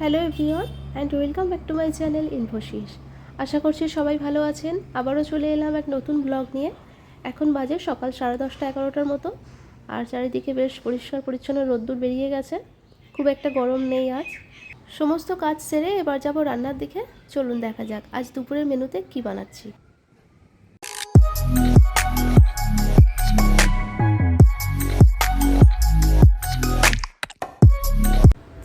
Hello everyone and welcome back to my channel ইনফোশিস আশা করছি সবাই ভালো আছেন। আবারও চলে এলাম এক নতুন ব্লগ নিয়ে। এখন বাজে সকাল সাড়ে দশটা এগারোটার মতো। আর চারিদিকে বেশ পরিষ্কার পরিচ্ছন্ন রোদ্দুর বেরিয়ে গেছে। খুব একটা গরম নেই আজ। সমস্ত কাজ সেরে এবার যাব রান্নার দিকে। চলুন দেখা যাক আজ দুপুরের মেনুতে কি বানাচ্ছি।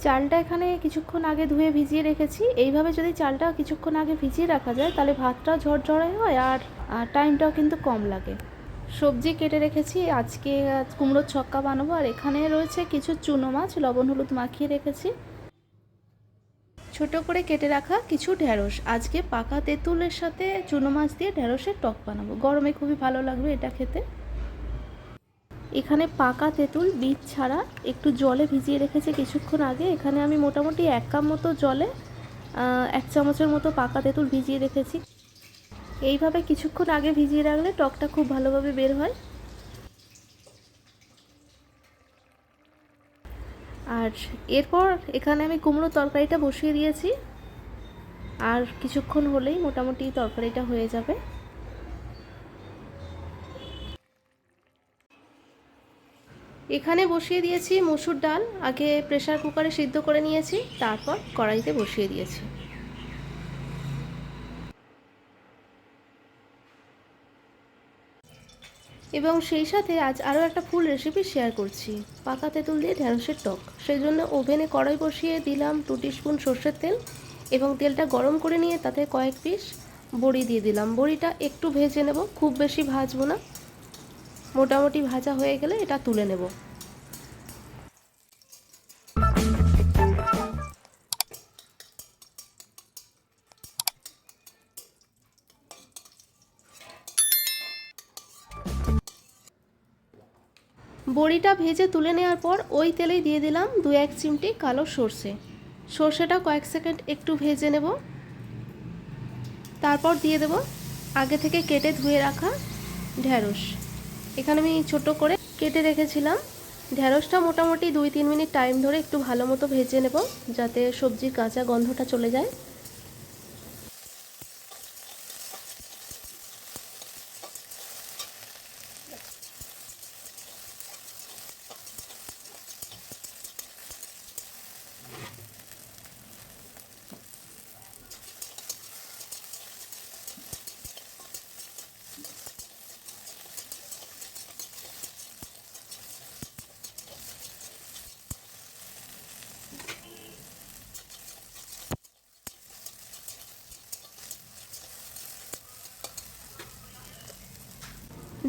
চালটা এখানে কিছুক্ষণ আগে ধুয়ে ভিজিয়ে রেখেছি। এইভাবে যদি চালটা কিছুক্ষণ আগে ভিজিয়ে রাখা যায়, তাহলে ভাতটাও ঝরঝরে হয় আর টাইমটাও কিন্তু কম লাগে। সবজি কেটে রেখেছি, আজকে কুমড়োর ছক্কা বানাবো, আর এখানে রয়েছে কিছু চুনো মাছ, লবণ, হলুদ মাখিয়ে রেখেছি। ছোট করে কেটে রাখা কিছু ঢ্যাঁড়স আজকে পাকা তেঁতুলের সাথে চুনো মাছ দিয়ে ঢ্যাঁড়সের টক বানাবো। গরমে খুবই ভালো লাগবে এটা খেতে। এখানে পাকা তেঁতুল, বীজ ছাড়া একটু জলে ভিজিয়ে রেখেছে কিছুক্ষণ আগে। এখানে আমি মোটামুটি এক কাপ মতো জলে এক চামচের মতো পাকা তেঁতুল ভিজিয়ে রেখেছি। এইভাবে কিছুক্ষণ আগে ভিজিয়ে রাখলে টকটা খুব ভালোভাবে বের হয়। আর এরপর এখানে আমি কুমড়ো তরকারিটা বসিয়ে দিয়েছি। আর কিছুক্ষণ হলেই মোটামুটি তরকারিটা হয়ে যাবে। এখানে বসিয়ে দিয়েছি মসুর ডাল, আগে প্রেসার কুকারে সিদ্ধ করে নিয়েছি, তারপর কড়াইতে বসিয়ে দিয়েছি। এবং সেই সাথে আজ আরও একটা ফুল রেসিপি শেয়ার করছি, পাকা তেঁতুল দিয়ে ঢ্যাঁড়সের টক। সেই জন্য ওভেনে কড়াই বসিয়ে দিলাম টু স্পুন সর্ষের তেল এবং তেলটা গরম করে নিয়ে তাতে কয়েক পিস বড়ি দিয়ে দিলাম। বড়িটা একটু ভেজে নেব, খুব বেশি ভাজবো না। মোটামুটি ভাজা হয়ে গেলে এটা তুলে নেব। বড়িটা ভেজে তুলে নেওয়ার পর ওই তেলেই দিয়ে দিলাম দু এক চিমটি কালো সর্ষে। সর্ষেটা কয়েক সেকেন্ড একটু ভেজে নেব। তারপর দিয়ে দেব আগে থেকে কেটে ধুয়ে রাখা ঢ্যাঁড়স এখানে আমি ছোট করে কেটে রেখেছিলাম। ঢেঁড়সটা মোটামুটি দুই, তিন মিনিট টাইম ধরে একটু ভালো মতো ভেজে নেব, যাতে সবজির কাঁচা গন্ধটা চলে যায়।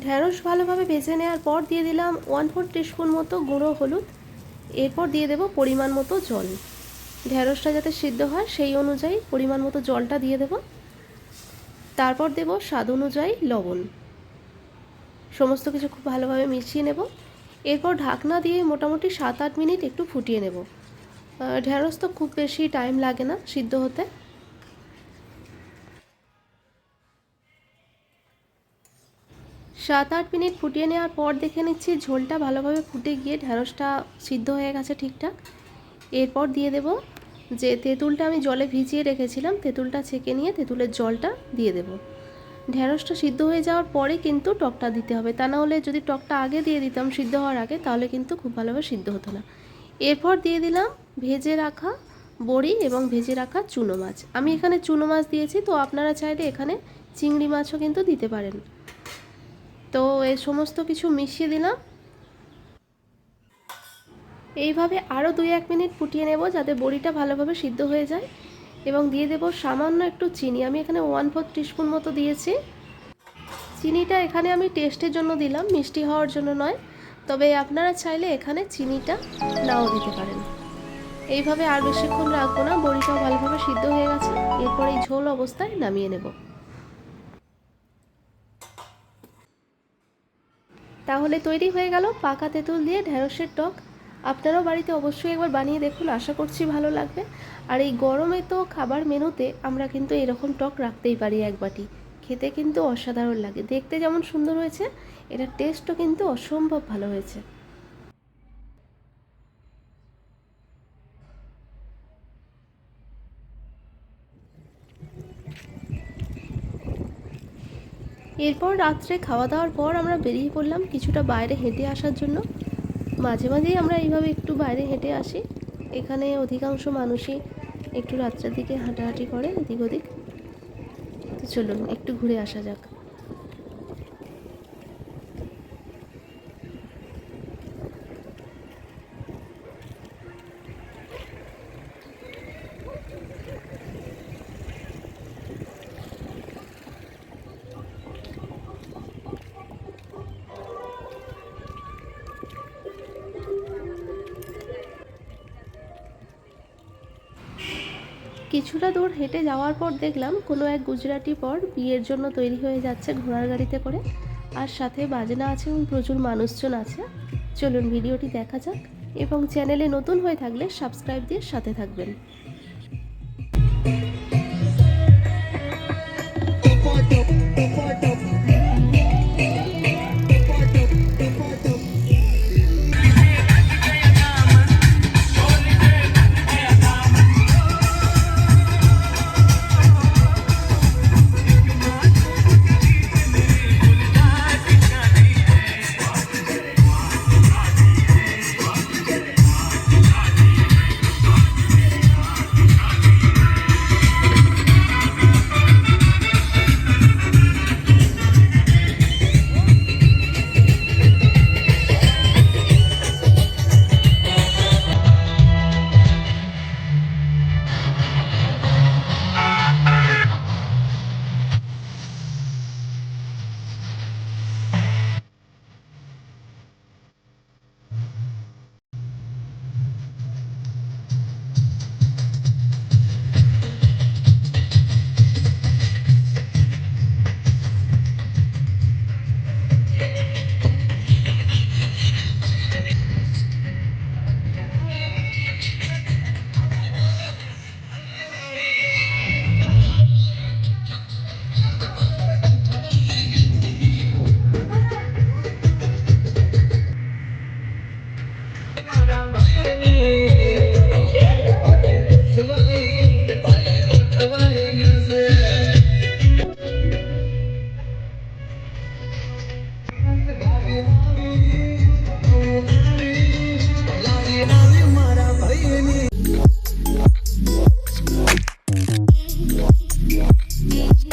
ঢ্যাঁড়স ভালোভাবে ভেজে নেওয়ার পর দিয়ে দিলাম ওয়ান ফোর টিস্পুন মতো গুঁড়ো হলুদ। এরপর দিয়ে দেব পরিমাণ মতো জল। ঢ্যাঁড়সটা যাতে সিদ্ধ হয়, সেই অনুযায়ী পরিমাণ মতো জলটা দিয়ে দেব। তারপর দেব স্বাদ অনুযায়ী লবণ। সমস্ত কিছু খুব ভালোভাবে মিশিয়ে নেব। এরপর ঢাকনা দিয়ে মোটামুটি সাত আট মিনিট একটু ফুটিয়ে নেব। ঢ্যাঁড়স তো খুব বেশি টাইম লাগে না সিদ্ধ হতে। সাত আট মিনিট ফুটিয়ে নেওয়ার পর দেখে নিচ্ছি ঝোলটা ভালোভাবে ফুটে গিয়ে ঢ্যাঁড়সটা সিদ্ধ হয়ে গেছে ঠিকঠাক। এরপর দিয়ে দেব যে তেঁতুলটা আমি জলে ভিজিয়ে রেখেছিলাম, তেঁতুলটা ছেঁকে নিয়ে তেঁতুলের জলটা দিয়ে দেব। ঢ্যাঁড়সটা সিদ্ধ হয়ে যাওয়ার পরে কিন্তু টকটা দিতে হবে। তা না হলে যদি টকটা আগে দিয়ে দিতাম সিদ্ধ হওয়ার আগে, তাহলে কিন্তু খুব ভালোভাবে সিদ্ধ হতো না। এরপর দিয়ে দিলাম ভেজে রাখা বড়ি এবং ভেজে রাখা চুনো মাছ। আমি এখানে চুনো মাছ দিয়েছি, তো আপনারা চাইলে এখানে চিংড়ি মাছও কিন্তু দিতে পারেন। তো এই সমস্ত কিছু মিশিয়ে দিলাম। এইভাবে আরও দুই এক মিনিট ফুটিয়ে নেব যাতে বড়িটা ভালোভাবে সিদ্ধ হয়ে যায় এবং দিয়ে দেব সামান্য একটু চিনি। আমি এখানে ওয়ান ফোর টিস্পুন মতো দিয়েছি। চিনিটা এখানে আমি টেস্টের জন্য দিলাম, মিষ্টি হওয়ার জন্য নয়। তবে আপনারা চাইলে এখানে চিনিটা নাও দিতে পারেন। এইভাবে আর বেশিক্ষণ রাখব না, বড়িটাও ভালোভাবে সিদ্ধ হয়ে গেছে। এরপর এই ঝোল অবস্থায় নামিয়ে নেব। তাহলে তৈরি হয়ে গেল পাকা তেঁতুল দিয়ে ঢ্যাঁড়সের টক। আপনারাও বাড়িতে অবশ্যই একবার বানিয়ে দেখুন, আশা করছি ভালো লাগবে। আর এই গরমে তো খাবার মেনুতে আমরা কিন্তু এরকম টক রাখতেই পারি এক বাটি। খেতে কিন্তু অসাধারণ লাগে। দেখতে যেমন সুন্দর হয়েছে, এটার টেস্টও কিন্তু অসম্ভব ভালো হয়েছে। এরপর রাত্রে খাওয়া দাওয়ার পর আমরা বেরিয়ে পড়লাম কিছুটা বাইরে হেঁটে আসার জন্য। মাঝে মাঝেই আমরা এইভাবে একটু বাইরে হেঁটে আসি। এখানে অধিকাংশ মানুষই একটু রাত্রের দিকে হাঁটাহাঁটি করে এদিক ওদিক চলুন, একটু ঘুরে আসা যাক। কিছুটা দূর হেঁটে যাওয়ার পর দেখলাম কোনো এক গুজরাটি পর বিয়ের জন্য তৈরি হয়ে যাচ্ছে ঘোড়ার গাড়িতে করে। আর সাথে বাজনা আছে এবং প্রচুর মানুষজন আছে। চলুন ভিডিওটি দেখা যাক এবং চ্যানেলে নতুন হয়ে থাকলে সাবস্ক্রাইব দিয়ে সাথে থাকবেন।